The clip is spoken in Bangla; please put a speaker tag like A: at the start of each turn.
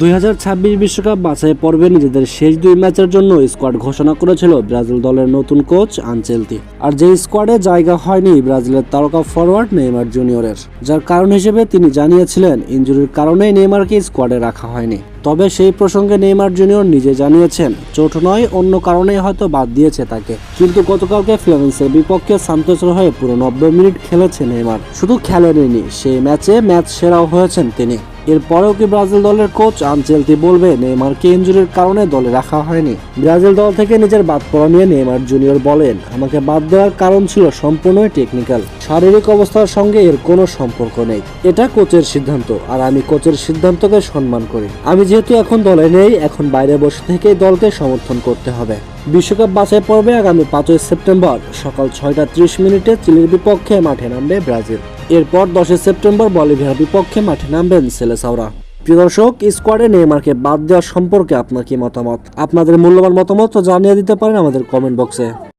A: দুই বিশ্বকাপ বাছাই পর্বে নিজেদের শেষ দুই ম্যাচের জন্য স্কোয়াড ঘোষণা করেছিল ব্রাজিল দলের নতুন কোচ আনচেলতি। আর যে স্কোয়াডে জায়গা হয়নি ব্রাজিলের তারকা ফরওয়ার্ড নেইমার জুনিয়রের, যার কারণ হিসেবে তিনি জানিয়েছিলেন ইনজুরির কারণেই নেইমারকে স্কোয়াডে রাখা হয়নি। তবে সেই প্রসঙ্গে নেইমার জুনিয়র নিজে জানিয়েছেন, চোট নয়, অন্য কারণেই হয়তো বাদ দিয়েছে তাকে। কিন্তু গতকালকে ফ্লেমেন্সের বিপক্ষে সান্তোসের হয়ে পুরো নব্বই মিনিট খেলেছে নেইমার। শুধু খেলেননি সেই ম্যাচে ম্যাচ সেরাও হয়েছেন তিনি। এরপরেও কি ব্রাজিল দলের কোচ আনচেলতি বলবে নেইমারকে ইঞ্জুরির কারণে দলে রাখা হয়নি? ব্রাজিল দল থেকে নিজের বাদ পড়া নিয়ে নেইমার জুনিয়র বলেন, আমাকে বাদ দেওয়ার কারণ ছিল সম্পূর্ণই টেকনিক্যাল শারীরিক অবস্থার সঙ্গে এর কোনো সম্পর্ক নেই। এটা কোচের সিদ্ধান্ত, আর আমি কোচের সিদ্ধান্তকে সম্মান করি। আমি যেহেতু এখন দলে নেই, এখন বাইরে বসে থেকেই দলকে সমর্থন করতে হবে। বিশ্বকাপ বাছাই পর্বে আগামী পাঁচই সেপ্টেম্বর সকাল ছয়টা ত্রিশ মিনিটে চিলির বিপক্ষে মাঠে নামবে ব্রাজিল। এরপর দশই সেপ্টেম্বর বলিভিয়ার বিপক্ষে মাঠে নামবেন সেলেসাওরা। প্রিয় দর্শক, স্কোয়াডে নেইমারকে বাদ দেওয়া সম্পর্কে আপনার কি মতামত? আপনাদের মূল্যবান মতামত জানিয়ে দিতে পারেন আমাদের কমেন্ট বক্সে।